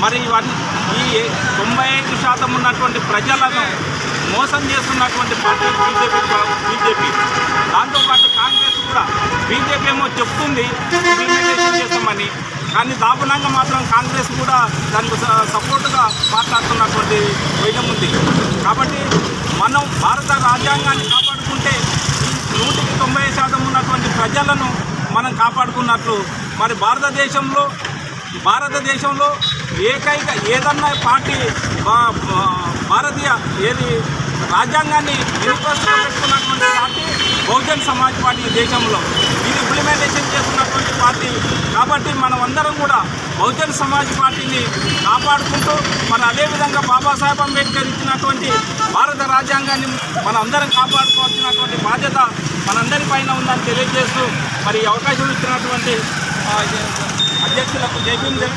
మరి ఇవన్నీ ఈ తొంభై ఐదు శాతం ఉన్నటువంటి ప్రజలను మోసం చేస్తున్నటువంటి పార్టీ బీజేపీ బీజేపీ. దాంతోపాటు కాంగ్రెస్ కూడా బీజేపీ ఏమో చెప్తుంది ఇంప్లిమెంటేషన్ చేస్తామని కానీ దాపునంగా మాత్రం కాంగ్రెస్ కూడా దానికి స- సపోర్టుగా మాట్లాడుతున్నటువంటి వైద్యం ఉంది. కాబట్టి మనం భారత రాజ్యాంగాన్ని కాపాడుకుంటే నూటికి తొంభై శాతం ఉన్నటువంటి ప్రజలను మనం కాపాడుకున్నట్లు. మరి భారతదేశంలో భారతదేశంలో ఏకైక ఏదన్నా పార్టీ భారతీయ ఏది రాజ్యాంగాన్ని మేనిఫెస్టోలో పెట్టుకున్నటువంటి పార్టీ బహుజన్ సమాజ్ పార్టీ దేశంలో. ఇది ఇంప్లిమెంటేషన్ చేస్తున్నటువంటి పార్టీ. కాబట్టి మనం అందరం కూడా బహుజన్ సమాజ్ పార్టీని కాపాడుకుంటూ మన అదేవిధంగా బాబాసాహెబ్ అంబేద్కర్ ఇచ్చినటువంటి భారత రాజ్యాంగాన్ని మన అందరం కాపాడుకోవాల్సినటువంటి బాధ్యత మనందరిపైన ఉందని తెలియజేస్తూ మరి అవకాశం ఇచ్చినటువంటి అధ్యక్షులకు జైభీం తెలుపు